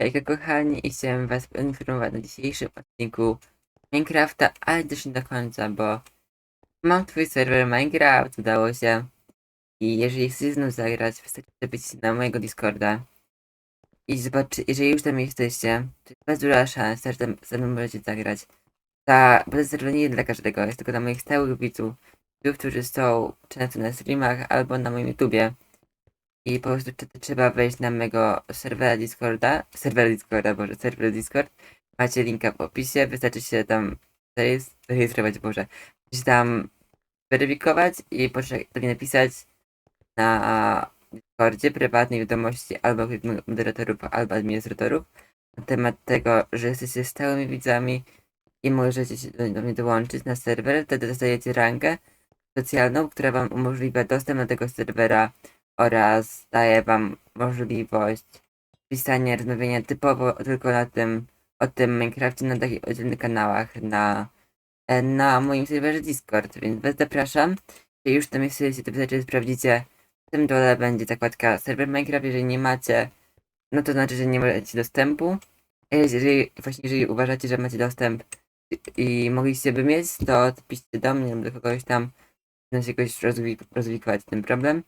Hejka kochani i chciałem was poinformować na dzisiejszym odcinku Minecrafta, ale też nie do końca, bo mam twój serwer Minecraft, udało się i jeżeli chcesz znów zagrać, wystarczy się na mojego Discorda i zobaczy, jeżeli już tam jesteście, to jest bez duża szansa, że tam ze mną możecie zagrać. Ta, bo ten serwer nie jest dla każdego, jest tylko dla moich stałych widzów, którzy są często na streamach albo na moim YouTubie. I po prostu trzeba wejść na mego serwera Discorda, serwera Discorda, boże, serwer Discord. Macie linka w opisie, wystarczy się tam zarejestrować, boże, się tam weryfikować i mnie napisać na Discordzie prywatnej wiadomości albo od moderatorów, albo administratorów na temat tego, że jesteście stałymi widzami i możecie się do, do mnie dołączyć na serwer, wtedy dostajecie rangę specjalną, która wam umożliwia dostęp do tego serwera oraz daje wam możliwość pisania, rozmawiania typowo tylko na tym, o tym Minecrafcie na takich oddzielnych kanałach na, e, na moim serwerze Discord, więc was zapraszam. Jeśli już tam jesteście, to wystarczy, sprawdzicie. W tym dole będzie zakładka serwer Minecraft, jeżeli nie macie, no to znaczy, że nie macie dostępu. Jeżeli, właśnie jeżeli uważacie, że macie dostęp i, mogliście by mieć, to piszcie do mnie lub do kogoś tam, da się jakoś rozwi- rozwikłać ten problem.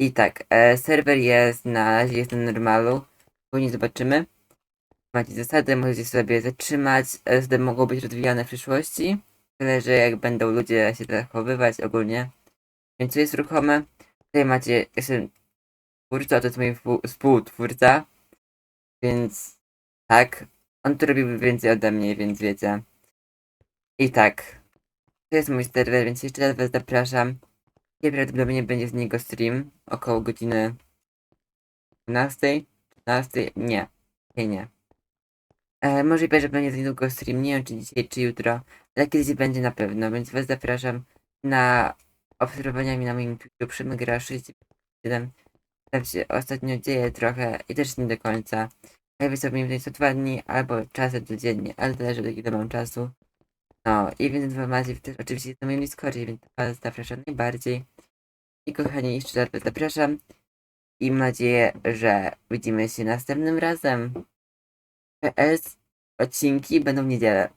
I tak, e, serwer jest na razie jest na normalu. Później zobaczymy. Macie zasady, możecie sobie zatrzymać. SD mogą być rozwijane w przyszłości. Tyle, że jak będą ludzie się zachowywać ogólnie. Więc to jest ruchome. Tutaj macie, jestem twórca, to jest mój współ- współtwórca. Więc tak, on tu robił więcej ode mnie, więc wiecie. I tak, to jest mój serwer, więc jeszcze raz was zapraszam. Dzisiaj prawdopodobnie będzie z niego stream około godziny 12, 13, nie, nie, nie. E, możliwe, że będzie za niedługo stream, nie wiem czy dzisiaj, czy jutro, ale kiedyś będzie na pewno, więc was zapraszam na obserwowanie mnie na moim YouTube Przemygra 67. Tam się ostatnio dzieje trochę i też nie do końca. Ja sobie więcej co dwa dni albo czasem codziennie, ale zależy od ile mam czasu. No i więcej informacji też oczywiście na moim Discordzie, więc was zapraszam najbardziej. I kochani, jeszcze raz was zapraszam. I mam nadzieję, że widzimy się następnym razem. PS odcinki będą w niedzielę.